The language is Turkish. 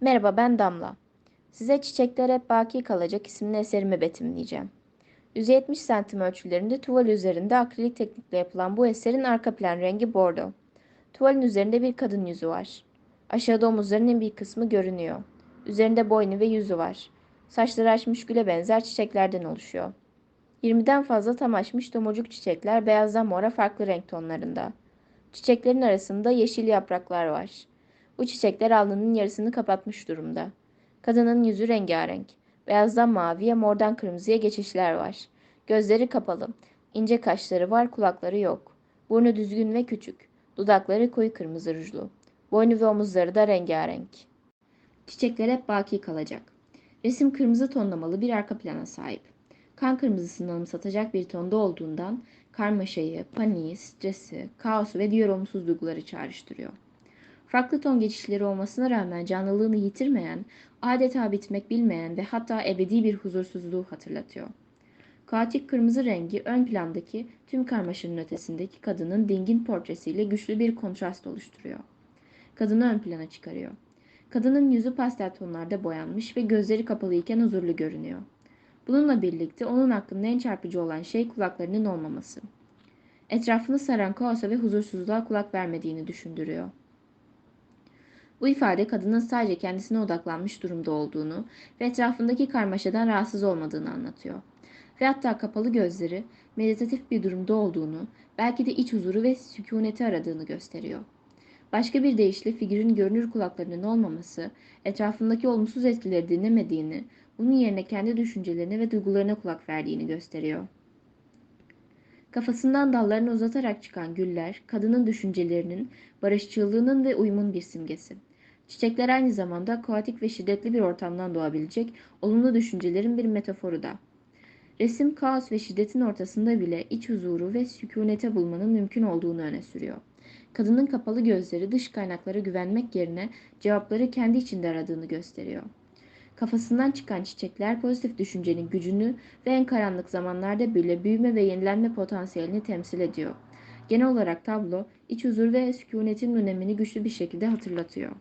Merhaba ben Damla. Size Çiçekler Hep Baki Kalacak isimli eserimi betimleyeceğim. 170 santim ölçülerinde tuval üzerinde akrilik teknikle yapılan bu eserin arka plan rengi bordo. Tuvalin üzerinde bir kadın yüzü var. Aşağıda omuzlarının bir kısmı görünüyor. Üzerinde boynu ve yüzü var. Saçları açmış güle benzer çiçeklerden oluşuyor. 20'den fazla tam açmış tomurcuk çiçekler beyazdan mora farklı renk tonlarında. Çiçeklerin arasında yeşil yapraklar var. Bu çiçekler alnının yarısını kapatmış durumda. Kadının yüzü rengarenk. Beyazdan maviye, mordan kırmızıya geçişler var. Gözleri kapalı. İnce kaşları var, kulakları yok. Burnu düzgün ve küçük. Dudakları koyu kırmızı rujlu. Boynu ve omuzları da rengarenk. Çiçekler hep baki kalacak. Resim kırmızı tonlamalı bir arka plana sahip. Kan kırmızısını anımsatacak bir tonda olduğundan karmaşayı, paniği, stresi, kaosu ve diğer olumsuz duyguları çağrıştırıyor. Farklı ton geçişleri olmasına rağmen canlılığını yitirmeyen, adeta bitmek bilmeyen ve hatta ebedi bir huzursuzluğu hatırlatıyor. Kaotik kırmızı rengi ön plandaki tüm karmaşanın ötesindeki kadının dingin portresiyle güçlü bir kontrast oluşturuyor. Kadını ön plana çıkarıyor. Kadının yüzü pastel tonlarda boyanmış ve gözleri kapalı iken huzurlu görünüyor. Bununla birlikte onun hakkında en çarpıcı olan şey kulaklarının olmaması. Etrafını saran kaosa ve huzursuzluğa kulak vermediğini düşündürüyor. Bu ifade kadının sadece kendisine odaklanmış durumda olduğunu ve etrafındaki karmaşadan rahatsız olmadığını anlatıyor. Ve hatta kapalı gözleri meditatif bir durumda olduğunu, belki de iç huzuru ve sükuneti aradığını gösteriyor. Başka bir deyişle figürün görünür kulaklarının olmaması, etrafındaki olumsuz etkileri dinlemediğini, bunun yerine kendi düşüncelerine ve duygularına kulak verdiğini gösteriyor. Kafasından dallarını uzatarak çıkan güller, kadının düşüncelerinin, barışçılığının ve uyumun bir simgesi. Çiçekler aynı zamanda kaotik ve şiddetli bir ortamdan doğabilecek olumlu düşüncelerin bir metaforu da. Resim kaos ve şiddetin ortasında bile iç huzuru ve sükunete bulmanın mümkün olduğunu öne sürüyor. Kadının kapalı gözleri dış kaynaklara güvenmek yerine cevapları kendi içinde aradığını gösteriyor. Kafasından çıkan çiçekler pozitif düşüncenin gücünü ve en karanlık zamanlarda bile büyüme ve yenilenme potansiyelini temsil ediyor. Genel olarak tablo, iç huzur ve sükunetin önemini güçlü bir şekilde hatırlatıyor.